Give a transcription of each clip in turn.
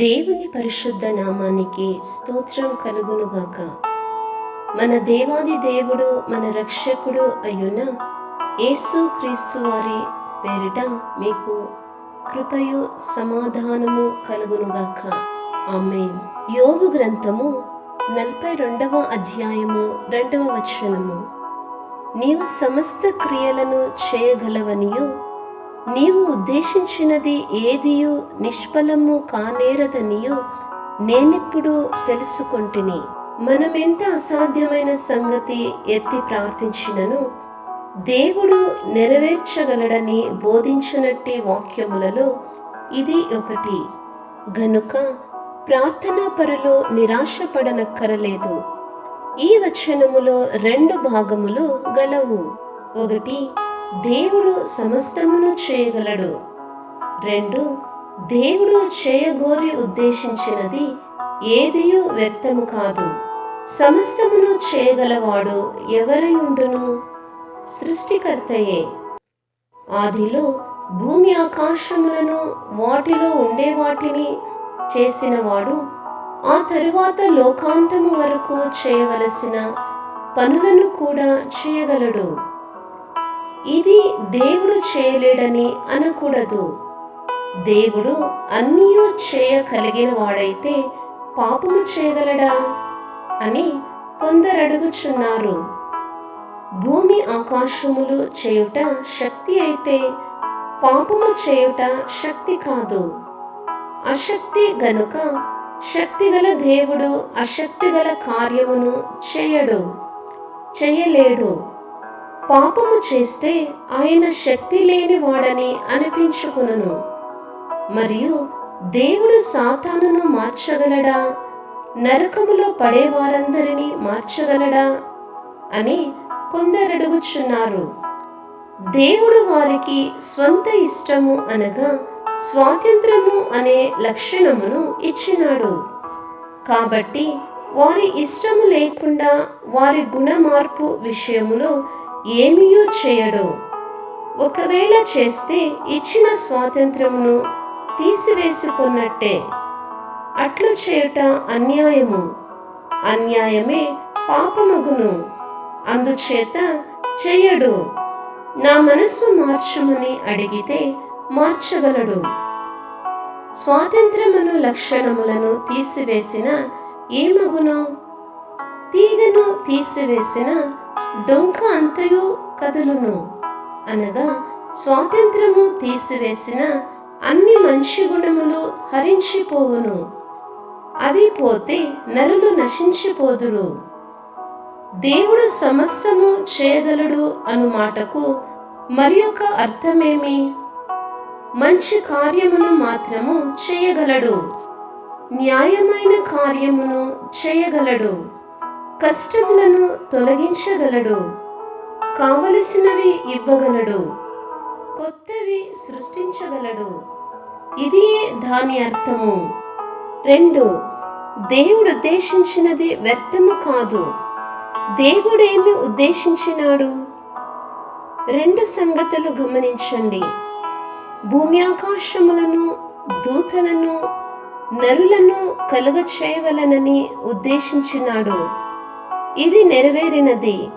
దేవుని పరిశుద్ధ నామానికి స్తోత్రం కలుగునుగాక. మన దేవాది దేవుడు మన రక్షకుడు అయ్యున యేసు క్రీస్తు వారి పేరిట మీకు కృపయు సమాధానము కలుగునుగాక. ఆమేన్. యోగు గ్రంథము నలభై రెండవ అధ్యాయము రెండవ వచనము. నీవు సమస్త క్రియలను చేయగలవనియు నీవు ఉద్దేశించినది ఏదియు నిష్ఫలము కానేరదనియు నేనిప్పుడు తెలుసుకొంటిని. మనమెంత అసాధ్యమైన సంగతి ఎత్తి ప్రార్థించినను? దేవుడు నెరవేర్చగలడని బోధించినట్టి వాక్యములలో ఇది ఒకటి. గనుక ప్రార్థనా పరులు నిరాశపడనక్కరలేదు. ఈ వచనములో రెండు భాగములు గలవు. ఒకటి దేవుడు సమస్తమును చేయగలడు. రెండు దేవుడు చేయగోరి ఉద్దేశించినది ఏదియు వ్యర్థము కాదు. సమస్తమును చేయగలవాడు ఎవరై ఉండును? సృష్టికర్తయే. ఆదిలో భూమి ఆకాశములను వాటిలో ఉండే వాటిని చేసినవాడు ఆ తరువాత లోకాంతము వరకు చేయవలసిన పనులను కూడా చేయగలడు. ఇది దేవుడు చేయలేడని అనకూడదు. దేవుడు అన్నీ చేయగలిగిన వాడైతే పాపము చేయగలడా? అని కొందరు అడుగుచున్నారు భూమి ఆకాశములు చేయుట శక్తి అయితే పాపము చేయుట శక్తి కాదు. అశక్తి గనుక శక్తిగల దేవుడు అశక్తిగల కార్యమును చేయడు చేయలేడు. పాపము చేస్తే ఆయన శక్తి లేని వాడని అనిపించుకును మరియు దేవుడు సాతానును మార్చగలడా? నరకములో పడే వారందరినీ మార్చగలడా? అని కొందరడుగుచున్నారు. దేవుడు వారికి స్వంత ఇష్టము అనగా స్వాతంత్రము అనే లక్షణమును ఇచ్చినాడు. కాబట్టి వారి ఇష్టము లేకుండా వారి గుణ మార్పు విషయములో ఏమీయూ చేయడు. ఒకవేళ చేస్తే ఇచ్చిన స్వాతంత్రమును తీసివేసుకున్నట్టే. అట్లు చేయుట అన్యాయము. అన్యాయమే పాపమగును. అందుచేత చెయ్యడు నా మనస్సు మార్చుమని అడిగితే మార్చగలడు. స్వాతంత్రమును లక్షణములను తీసివేసిన ఏమగును? తీగను తీసివేసిన డొంక అంతయు కదులును అనగా స్వాతంత్రము తీసివేసిన అన్ని మంచి గుణములు హరించిపోవును. అది పోతే నరులు నశించిపోదురు. దేవుడు సమస్తము చేయగలడు అను మాటకు మరి ఒక అర్థమేమి? మంచి కార్యమును మాత్రము చేయగలడు. న్యాయమైన కార్యమును చేయగలడు. కష్టములను తొలగించగలడు. కావలసినవి ఇవ్వగలడు. కొత్తవి సృష్టించగలడు. ఇది దాని అర్థము రెండు దేవుడు ఉద్దేశించినది వ్యర్థము కాదు. దేవుడేమి ఉద్దేశించినాడు? రెండు సంగతులు గమనించండి. భూమి ఆకాశములను దూతలను నరులను కలుగ చేయవలనని ఉద్దేశించినాడు. ఇది నెరవేరినది.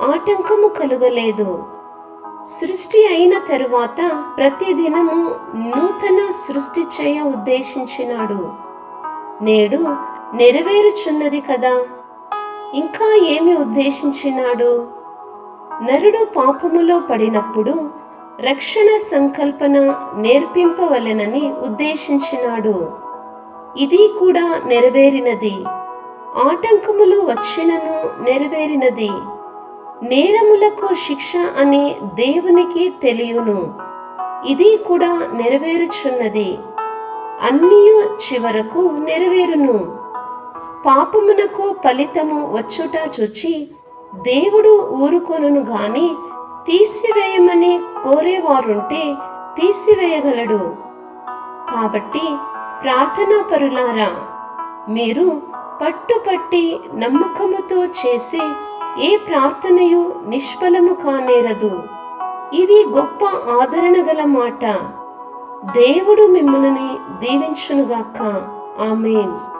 ఆటంకము కలుగలేదు. సృష్టి అయిన తరువాత ప్రతిదినము నూతన సృష్టి చేయ ఉద్దేశించినాడు. నేడు నెరవేరుచున్నది కదా. ఇంకా ఏమి ఉద్దేశించినాడు? నరుడు పాపములో పడినప్పుడు రక్షణ సంకల్పన నేర్పింపవలెనని ఉద్దేశించినాడు. ఇది కూడా నెరవేరినది. ఆటంకములు వచ్చినను నెరవేరినది. నేరములకు శిక్ష అని దేవునికి తెలియను. ఇది కూడా నెరవేరుచున్నది. అన్నీ చివరకు నెరవేరును. పాపమునకు ఫలితము వచ్చుట చూచి దేవుడు ఊరుకొనును గాని తీసివేయమని కోరేవారుంటే తీసివేయగలడు. కాబట్టి ప్రార్థనా పరులారా మీరు పట్టుపట్టి నమ్మకముతో చేసే ఏ ప్రార్థనయు నిష్ఫలము కానేరదు. ఇది గొప్ప ఆదరణ గల మాట. దేవుడు మిమ్మల్ని దీవించునుగాక. ఆమెన్.